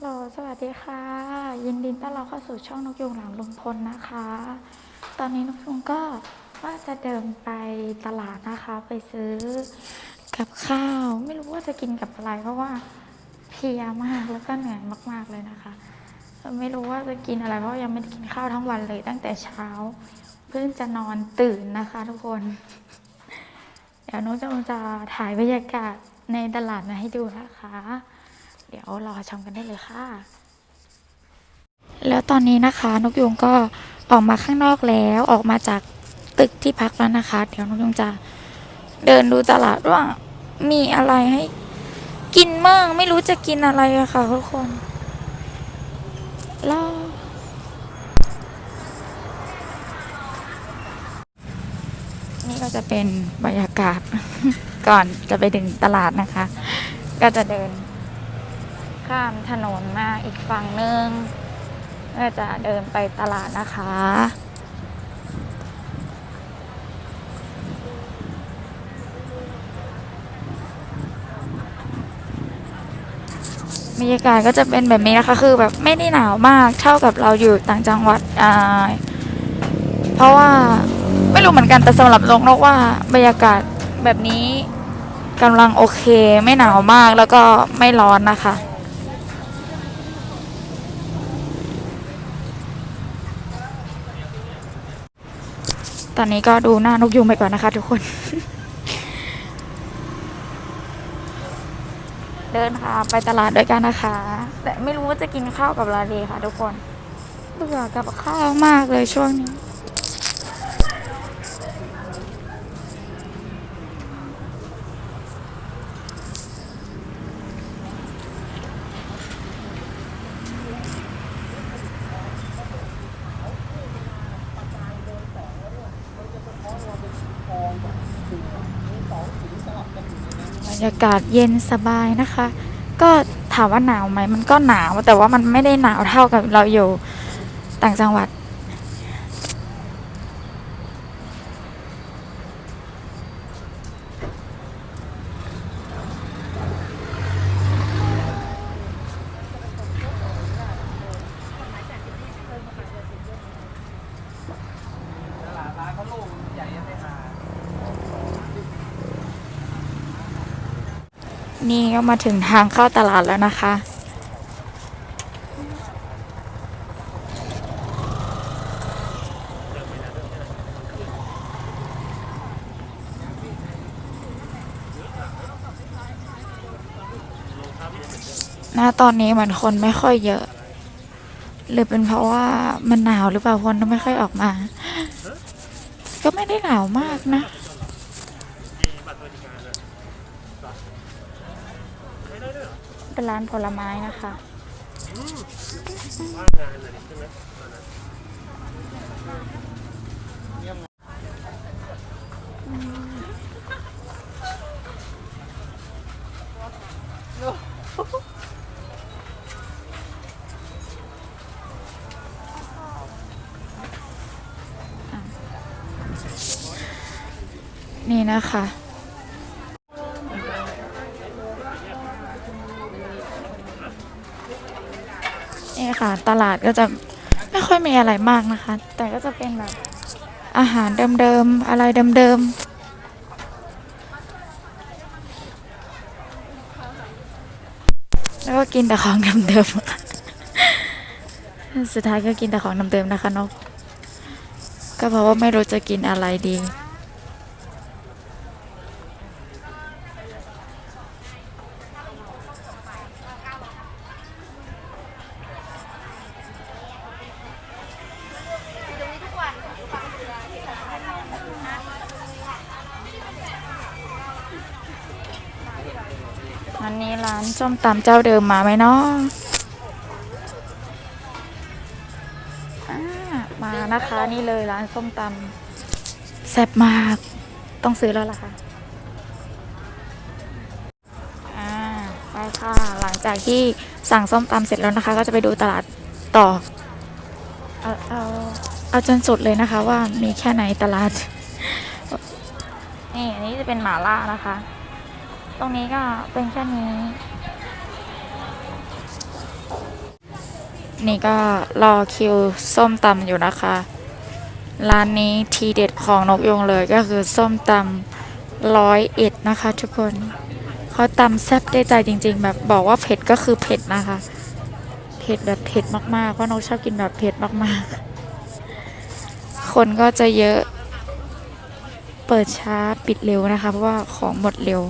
โหลสวัสดีค่ะ ยินดีต้อนรับเข้าสู่ช่องนกยูงหลังลุงพลนะคะ ตอนนี้นกยูงก็ว่าจะเดินไปตลาดนะคะ ไปซื้อกับข้าว ไม่รู้ว่าจะกินกับอะไร เพราะว่าเพลียมากแล้วก็เหนื่อยมาก ๆเลยนะคะ ไม่รู้ว่าจะกินอะไรเพราะยังไม่ได้กินข้าวทั้งวันเลยตั้งแต่เช้า เพิ่งจะนอนตื่นนะคะทุกคน เดี๋ยวนุ้งจะถ่ายบรรยากาศในตลาดมาให้ดูนะคะ เดี๋ยวรอชมกันได้เลยค่ะ แล้วตอนนี้นะคะนกยุงก็ออกมาข้างนอกแล้วออกมาจากตึกที่พักแล้วนะคะ เดี๋ยวนกยุงจะเดินดูตลาดว่ามีอะไรให้กินมั่งไม่รู้จะกินอะไรอะค่ะทุกคนรอนี่ก็จะเป็นบรรยากาศก่อนจะไปถึงตลาดนะคะ ก็จะเดิน ข้ามถนนมาอีกฝั่งหนึ่งเพื่อจะเดินไปตลาดนะคะ บรรยากาศก็จะเป็นแบบนี้นะคะ คือแบบไม่ได้หนาวมากเท่ากับเราอยู่ต่างจังหวัดอ่าเพราะว่าไม่รู้เหมือนกันแต่สำหรับนกนกว่าบรรยากาศแบบนี้กำลังโอเค ไม่หนาวมากแล้วก็ไม่ร้อนนะคะ ตอนนี้ก็ดูหน้านกยุงไปก่อนนะคะ ทุกคน เดินค่ะ ไปตลาดด้วยกันนะคะ แต่ไม่รู้ว่าจะกินข้าวกับอะไรดีค่ะ ทุกคนเบื่อกับข้าวมากเลยช่วงนี้ รยากาศเย็นสบายนะคะ ก็ถามว่าหนาวไหมมันก็หนาวแต่ว่ามันไม่ได้หนาวเท่ากับเราอยู่ต่างจังหวัด นี่ก็มาถึงทางเข้าตลาดแล้วนะคะ หน้าตอนนี้เหมือนคนไม่ค่อยเยอะ หรือเป็นเพราะว่ามันหนาวหรือเปล่าคนไม่ค่อยออกมา ก็ไม่ได้หนาวมากนะ เป็นร้านผลไม้นะคะ นี่นะคะ นี่ค่ะ ตลาดก็จะไม่ค่อยมีอะไรมากนะคะ แต่ก็จะเป็นแบบอาหารเดิมๆ อะไรเดิมๆแล้วก็กินแต่ของเดิมๆ สุดท้ายก็กินแต่ของเดิมๆนะคะนก ก็เพราะว่าไม่รู้จะกินอะไรดี อันนี้ร้านส้มตำเจ้าเดิมมาไหมเนาะมานะคะนี่เลยร้านส้มตำแซ่บมาก ต้องซื้อแล้วล่ะค่ะไปค่ะหลังจากที่สั่งส้มตำเสร็จแล้วนะคะ ก็จะไปดูตลาดต่อ เอาเอาเอาจนสุดเลยนะคะ ว่ามีแค่ไหนตลาด นี่อันนี้จะเป็นหมาล่านะคะ ตรงนี้ก็เป็นแค่นี้ นี่ก็รอคิวส้มตำอยู่นะคะ ร้านนี้ทีเด็ดของนกยงเลยก็คือส้มตำร้อยเอ็ดนะคะทุกคนเขาตำแซ่บได้ใจจริง ๆ แบบบอกว่าเผ็ดก็คือเผ็ดนะคะ เผ็ดแบบเผ็ดมากๆเพราะนกชอบกินแบบเผ็ดมากๆ คนก็จะเยอะเปิดช้าปิดเร็วนะคะ เพราะว่าของหมดเร็ว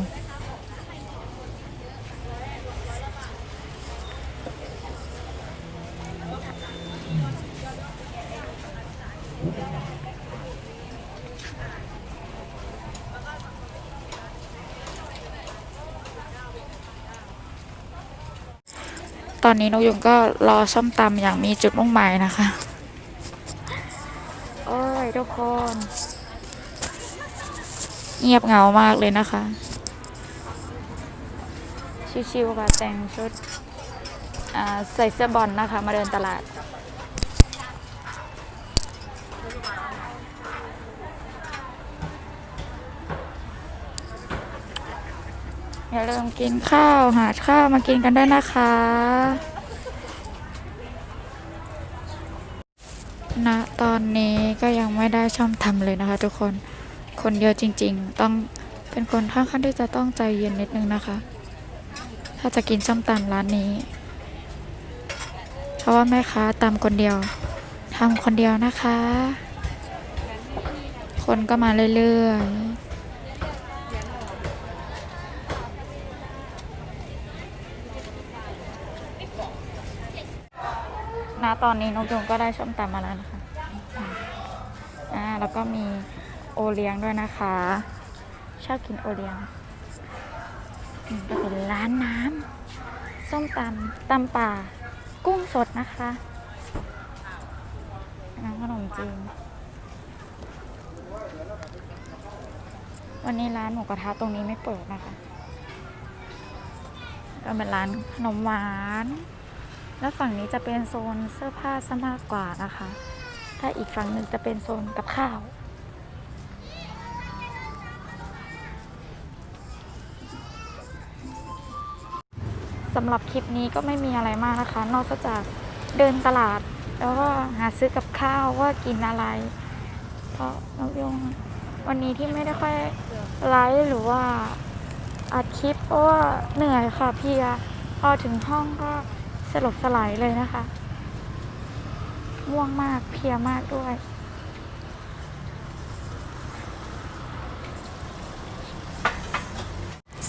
ตอนนี้นกยุงก็รอส้มตำอย่างมีจุดมุ่งหมายนะคะ โอ้ยทุกคน เงียบเหงามากเลยนะคะ ชิวๆค่ะแต่งชุดอ่าใส่เสื้อบอลนะคะ มาเดินตลาด อย่าลืมกินข้าวหาข้าวมากินกันด้วยนะคะณตอนนี้ก็ยังไม่ได้ช่องทำเลยนะคะ ทุกคนคนเยอะจริง ๆ ต้องเป็นคนค่อนข้างที่จะต้องใจเย็นนิดนึงนะคะ ถ้าจะกินส้มตำร้านนี้ เพราะว่าแม่ค้าตำคนเดียวทำคนเดียวนะคะ คนก็มาเรื่อยๆ ณตอนนี้นกยุงก็ได้ส้มตำมาแล้วนะคะอ่าแล้วก็มีโอเลี้ยงด้วยนะคะ ชอบกินโอเลี้ยงก็เป็นร้านน้ำส้มตำตำป่า กุ้งสดนะคะน้ำขนมจีนวันนี้ร้านหมูกระทะตรงนี้ไม่เปิดนะคะก็เป็นร้านขนมหวาน แล้วฝั่งนี้จะเป็นโซนเสื้อผ้าซะมากกว่านะคะ ถ้าอีกฝั่งหนึ่งจะเป็นโซนกับข้าว สำหรับคลิปนี้ก็ไม่มีอะไรมากนะคะ นอกจากเดินตลาด แล้วก็หาซื้อกับข้าวว่ากินอะไรเพราะนกยงวันนี้ที่ไม่ได้ค่อยไลฟ์หรือว่าอัดคลิปเพราะว่าเหนื่อยค่ะเพียพอถึงห้องก็ สลบสลายเลยนะคะง่วงมากเพียมากด้วย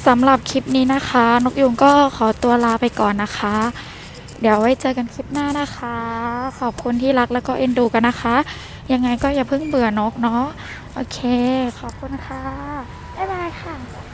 สำหรับคลิปนี้นะคะ นกยุงก็ขอตัวลาไปก่อนนะคะ เดี๋ยวไว้เจอกันคลิปหน้านะคะ ขอบคุณที่รักแล้วก็เอ็นดูกันนะคะ ยังไงก็อย่าเพิ่งเบื่อนกเนาะ โอเค ขอบคุณค่ะ บ๊ายบายค่ะ